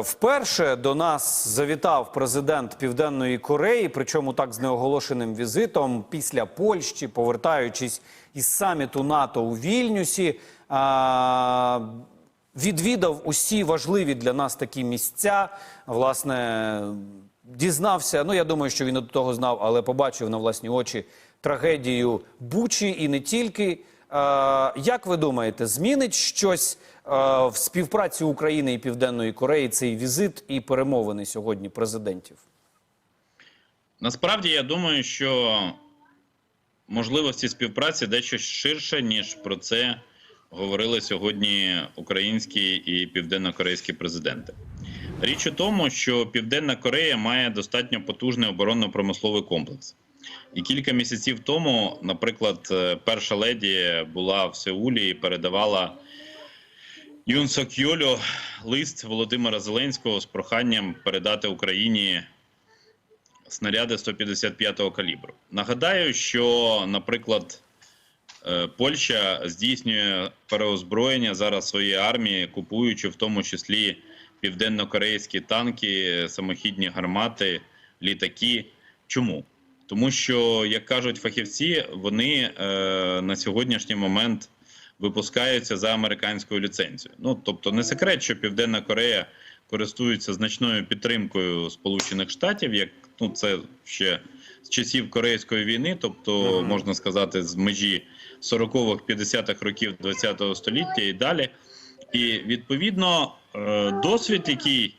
Вперше до нас завітав президент Південної Кореї, причому так з неоголошеним візитом після Польщі, повертаючись із саміту НАТО у Вільнюсі. А, відвідав усі важливі для нас такі місця. Власне, дізнався. Ну я думаю, що він до того знав, але побачив на власні очі трагедію Бучі і не тільки. Е, Як ви думаєте, змінить щось е, в співпраці України і Південної Кореї цей візит і перемовини сьогодні президентів? Насправді я думаю, що можливості співпраці дещо ширше, ніж про це говорили сьогодні українські і південно-корейські президенти. Річ у тому, що Південна Корея має достатньо потужний оборонно-промисловий комплекс. І кілька місяців тому, наприклад, е, перша леді була в Сеулі і передавала Юн Сок лист Володимира Зеленського з проханням передати Україні снаряди 155-го калібру. Нагадаю, що, наприклад, е, Польща здійснює переозброєння зараз своєї армії, купуючи в тому числі південно-корейські танки, самохідні гармати, літаки. Чому? Тому що, як кажуть фахівці, вони е, на сьогоднішній момент випускаються за американською ліцензією. Ну тобто, не секрет, що Південна Корея користується значною підтримкою Сполучених Штатів, як ну це ще з часів Корейської війни, тобто Мгм. можна сказати, з межі 40-х, 50-х років ХХ століття і далі. І відповідно е, досвід, який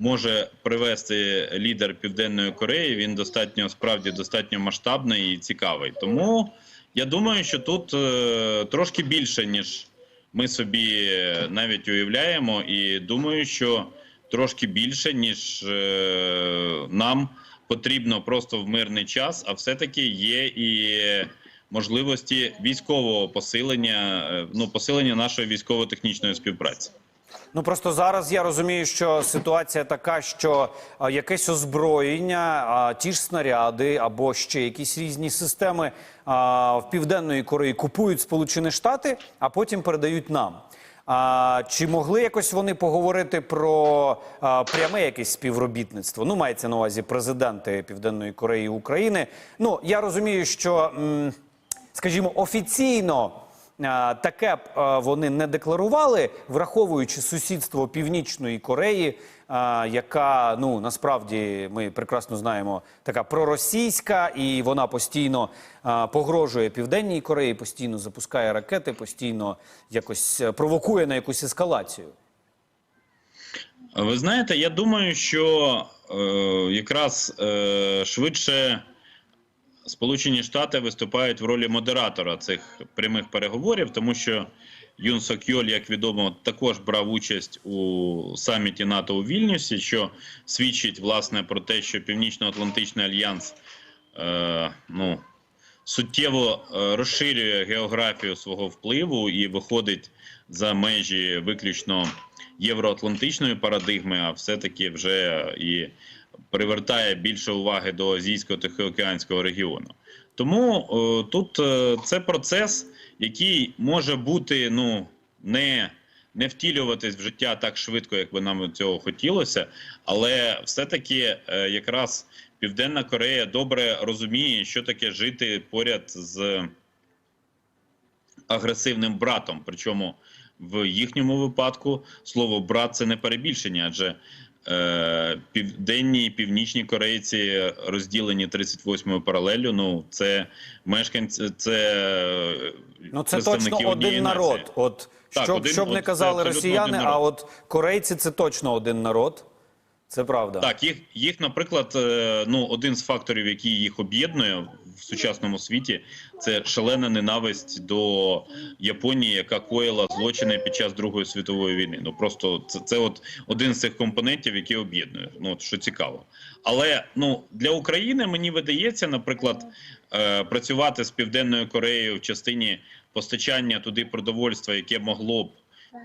може привести лідер Південної Кореї, він достатньо справді достатньо масштабний і цікавий. Тому я думаю, що тут е, трошки більше, ніж ми собі навіть уявляємо, і думаю, що трошки більше, ніж е, нам потрібно просто в мирний час, а все-таки є і можливості військового посилення, е, ну посилення нашої військово-технічної співпраці. Ну просто зараз я розумію, що ситуація така, що якесь озброєння, ті ж снаряди або ще якісь різні системи в Південної Кореї купують Сполучені Штати, а потім передають нам. А, чи могли якось вони поговорити про а, пряме якесь співробітництво? Ну, мається на увазі президенти Південної Кореї і України. Ну я розумію, що, м, скажімо, офіційно. Таке б вони не декларували, враховуючи сусідство Північної Кореї, яка ну насправді ми прекрасно знаємо, така проросійська, і вона постійно погрожує Південній Кореї, постійно запускає ракети, постійно якось е, провокує на якусь ескалацію. Ви знаєте, я думаю, що е, якраз е, швидше Сполучені Штати виступають в ролі модератора цих прямих переговорів, тому що Юн Сок Йоль, як відомо, також брав участь у саміті НАТО у Вільнюсі, що свідчить власне про те, що Північно-Атлантичний альянс е, ну, суттєво е, розширює географію свого впливу і виходить за межі виключно євроатлантичної парадигми, а все-таки вже і привертає більше уваги до азійсько-тихоокеанського регіону. Тому е, тут е, це процес, який може бути ну не не втілюватись в життя так швидко, як би нам цього хотілося, але все-таки е, якраз Південна Корея добре розуміє, що таке жити поряд з агресивним братом. Причому в їхньому випадку слово брат це не перебільшення, адже південні і північні корейці розділені 38-ю паралеллю. Ну це мешканці, це е, Ну це точно один нації. народ. От Так, щоб, один- щоб не от казали росіяни, а от корейці це точно один народ. Це правда. Так, їх, їх, наприклад, е, ну один з факторів, який їх об'єднує в сучасному світі, це шалена ненависть до Японії, яка коїла злочини під час Другої світової війни. Ну просто це, це от один з цих компонентів, який об'єднує. Ну от що цікаво. Але ну для України мені видається, наприклад, е, працювати з південною Кореєю в частині постачання туди продовольства, яке могло б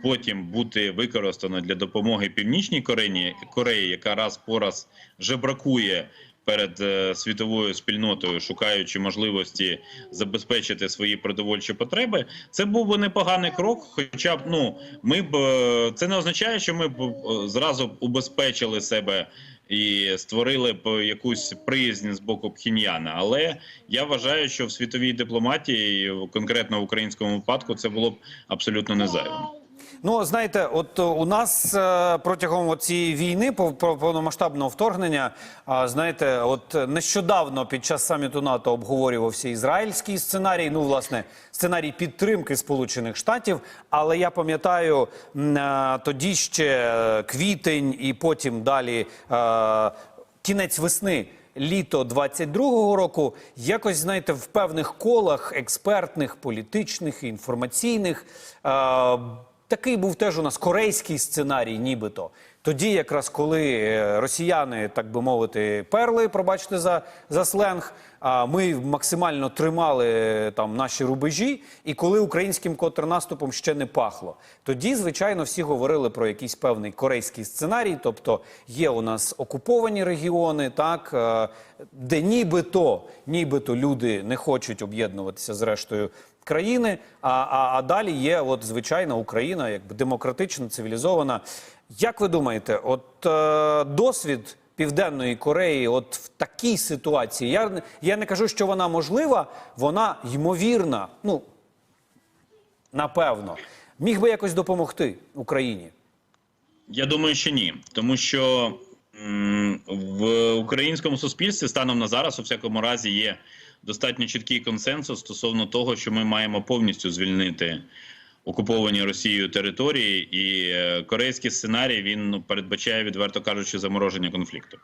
потім бути використано для допомоги Північній Кореї, Кореї, яка раз по раз жебракує перед е, світовою спільнотою, шукаючи можливості забезпечити свої продовольчі потреби, це був би непоганий крок. Хоча б ну ми б е, це не означає, що ми б е, зразу убезпечили себе і створили б якусь приязнь з боку Пхіньяна. Але я вважаю, що в світовій дипломатії, конкретно в українському випадку, це було б абсолютно не зайвим. Ну, знаєте, от е, у нас е, протягом цієї війни пов- пов- повномасштабного вторгнення, знаєте, от нещодавно під час саміту НАТО обговорювався ізраїльський сценарій. Ну, власне, сценарій підтримки Сполучених Штатів. Але я пам'ятаю, е, тоді ще е, квітень і потім далі е, кінець весни. Літо 22-го року якось знаєте в певних колах експертних, політичних інформаційних е, такий був теж у нас корейський сценарій, нібито. Тоді, якраз коли е, росіяни, так би мовити, перли, пробачте за, за сленг. А ми максимально тримали е, там наші рубежі, і коли українським контрнаступом ще не пахло, тоді, звичайно, всі говорили про якийсь певний корейський сценарій. Тобто є у нас окуповані регіони, так е, де нібито, нібито люди не хочуть об'єднуватися з рештою країни. А, а, а далі є, от звичайна Україна, якби демократична, цивілізована. Як ви думаєте, от е, досвід Південної Кореї, от в такій ситуації, я, я не кажу, що вона можлива, вона ймовірна. Ну напевно, міг би якось допомогти Україні. Я думаю, що ні, тому що в українському суспільстві станом на зараз у всякому разі є достатньо чіткий консенсус стосовно того, що ми маємо повністю звільнити окуповані Росією території, і е, корейський сценарій він ну, передбачає, відверто кажучи, замороження конфлікту.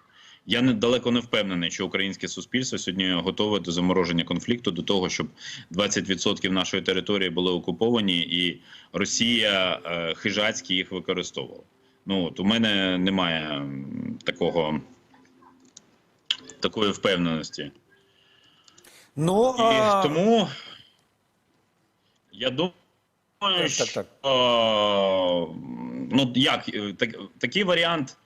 Я не далеко не впевнений, що українське суспільство сьогодні готове до замороження конфлікту, до того, щоб 20% нашої території були окуповані, і Росія е, хижацьки їх використовувала. Ну от у мене немає такого такої впевненості. Ну І а... тому я думаю, Так, так, так. ну як е, так, такий варіант,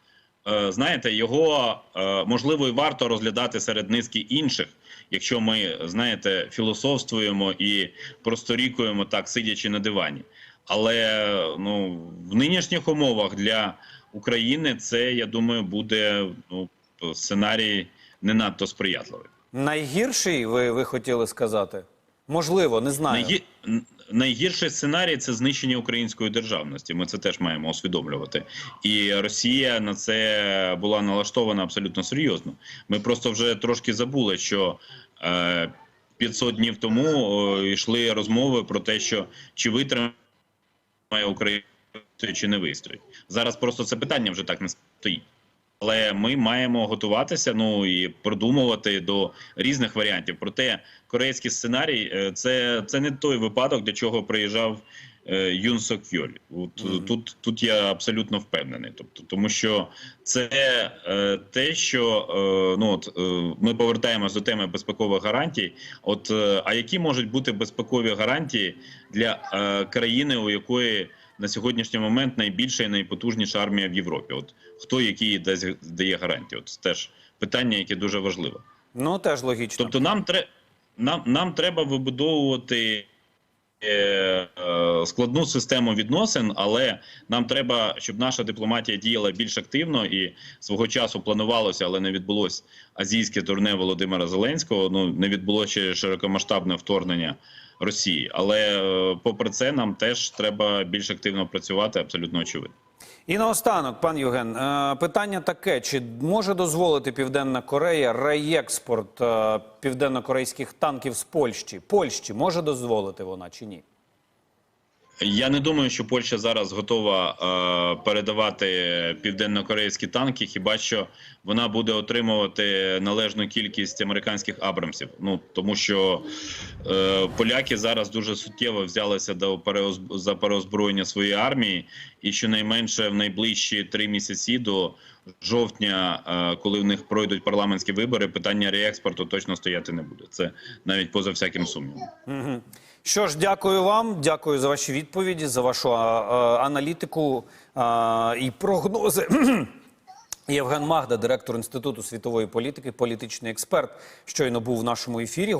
е, знаєте, його е, можливо і варто розглядати серед низки інших, якщо ми знаєте, філософствуємо і просторікуємо так, сидячи на дивані. Але ну в нинішніх умовах для України це я думаю буде ну сценарій не надто сприятливий. Найгірший, ви, ви хотіли сказати? Можливо, не знаю. Найгі... Найгірший сценарій це знищення української державності. Ми це теж маємо усвідомлювати. І Росія на це була налаштована абсолютно серйозно. Ми просто вже трошки забули, що е, 500 днів тому е, йшли розмови про те, що чи витримає Україна, чи не вистоїть. Зараз просто це питання вже так не стоїть. Але ми маємо готуватися, ну і продумувати до різних варіантів. Проте корейський сценарій е, це, це не той випадок, для чого приїжджав е, Юн Сок Йоль. От Мгм. тут, тут я абсолютно впевнений. Тобто, тому що це е, те, що е, ну от е, ми повертаємось до теми безпекових гарантій. От е, а які можуть бути безпекові гарантії для е, країни, у якої на сьогоднішній момент найбільша і найпотужніша армія в Європі? От хто який дасть- дає гарантії? От теж питання, яке дуже важливе. Ну теж логічно. Тобто, нам тре нам, нам треба вибудовувати складну систему відносин, але нам треба, щоб наша дипломатія діяла більш активно і свого часу планувалося, але не відбулось азійське турне Володимира Зеленського. Ну не відбулося ще широкомасштабне вторгнення Росії. Але е, попри це, нам теж треба більш активно працювати, абсолютно очевидно. І наостанок, пан Євген, е, питання таке: чи може дозволити Південна Корея реекспорт е, південно-корейських танків з Польщі? Польщі може дозволити вона чи ні? Я не думаю, що Польща зараз готова е, передавати південно-корейські танки. Хіба що вона буде отримувати належну кількість американських абрамсів? Ну тому що е, поляки зараз дуже суттєво взялися до переозб... за переозброєння своєї армії, і щонайменше в найближчі три місяці до жовтня, е, коли в них пройдуть парламентські вибори, питання реекспорту точно стояти не буде. Це навіть поза всяким сумнівом. Що ж, дякую вам, дякую за ваші відповіді, за вашу а, а, аналітику а, і прогнози. Євген Магда, директор інституту світової політики, політичний експерт, щойно був в нашому ефірі.